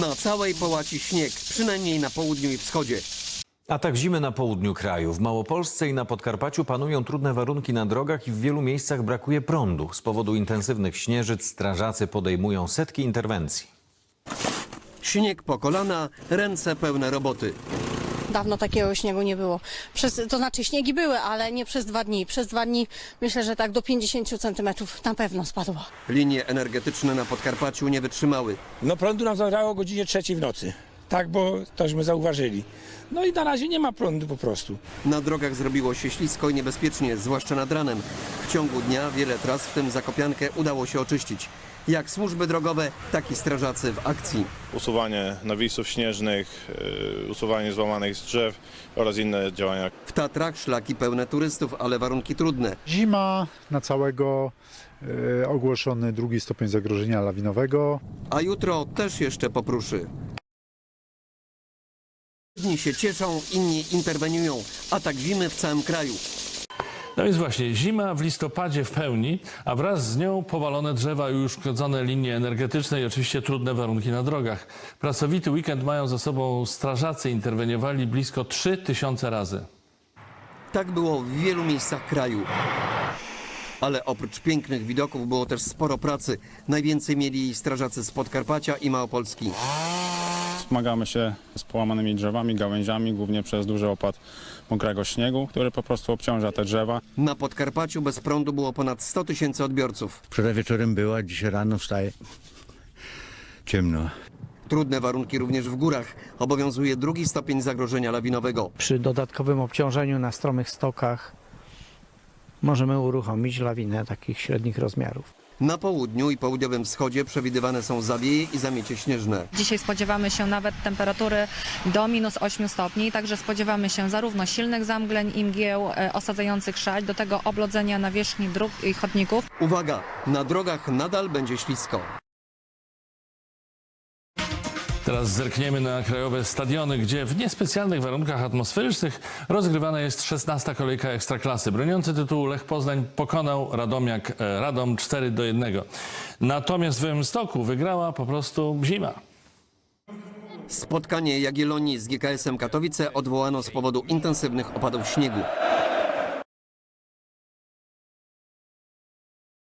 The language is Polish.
Na całej połaci śnieg, przynajmniej na południu i wschodzie. Atak zimy na południu kraju. W Małopolsce i na Podkarpaciu panują trudne warunki na drogach i w wielu miejscach brakuje prądu. Z powodu intensywnych śnieżyc strażacy podejmują setki interwencji. Śnieg po kolana, ręce pełne roboty. Dawno takiego śniegu nie było. Przez, to znaczy śniegi były, ale nie przez dwa dni. Przez dwa dni myślę, że tak do 50 centymetrów na pewno spadło. Linie energetyczne na Podkarpaciu nie wytrzymały. No prądu nam zabrało o godzinie trzeciej w nocy. Tak, bo tośmy zauważyli. No i na razie nie ma prądu po prostu. Na drogach zrobiło się ślisko i niebezpiecznie, zwłaszcza nad ranem. W ciągu dnia wiele tras, w tym Zakopiankę, udało się oczyścić. Jak służby drogowe, tak i strażacy w akcji. usuwanie nawisów śnieżnych, y, usuwanie złamanych z drzew oraz inne działania. W Tatrach szlaki pełne turystów, ale warunki trudne. Zima na całego, e, ogłoszony drugi stopień zagrożenia lawinowego. A jutro też jeszcze popruszy. Jedni się cieszą, inni interweniują. Atak zimy w całym kraju. No więc właśnie, zima w listopadzie w pełni, a wraz z nią powalone drzewa i uszkodzone linie energetyczne i oczywiście trudne warunki na drogach. Pracowity weekend mają za sobą strażacy, interweniowali blisko 3000 razy. Tak było w wielu miejscach kraju. Ale oprócz pięknych widoków było też sporo pracy. Najwięcej mieli strażacy z Podkarpacia i Małopolski. Zmagamy się z połamanymi drzewami, gałęziami, głównie przez duży opad mokrego śniegu, który po prostu obciąża te drzewa. Na Podkarpaciu bez prądu było ponad 100 tysięcy odbiorców. Wczoraj wieczorem była, dzisiaj rano wstaje. Ciemno. Trudne warunki również w górach. Obowiązuje drugi stopień zagrożenia lawinowego. Przy dodatkowym obciążeniu na stromych stokach możemy uruchomić lawinę takich średnich rozmiarów. Na południu i południowym wschodzie przewidywane są zawieje i zamiecie śnieżne. Dzisiaj spodziewamy się nawet temperatury do minus 8 stopni, także spodziewamy się zarówno silnych zamgleń i mgieł e, osadzających szać, do tego oblodzenia nawierzchni dróg i chodników. Uwaga, na drogach nadal będzie ślisko. Teraz zerkniemy na krajowe stadiony, gdzie w niespecjalnych warunkach atmosferycznych rozgrywana jest 16. kolejka Ekstraklasy. Broniący tytułu Lech Poznań pokonał Radomiak e, Radom 4 do 1. Natomiast w Białymstoku wygrała po prostu zima. Spotkanie Jagiellonii z GKS-em Katowice odwołano z powodu intensywnych opadów śniegu.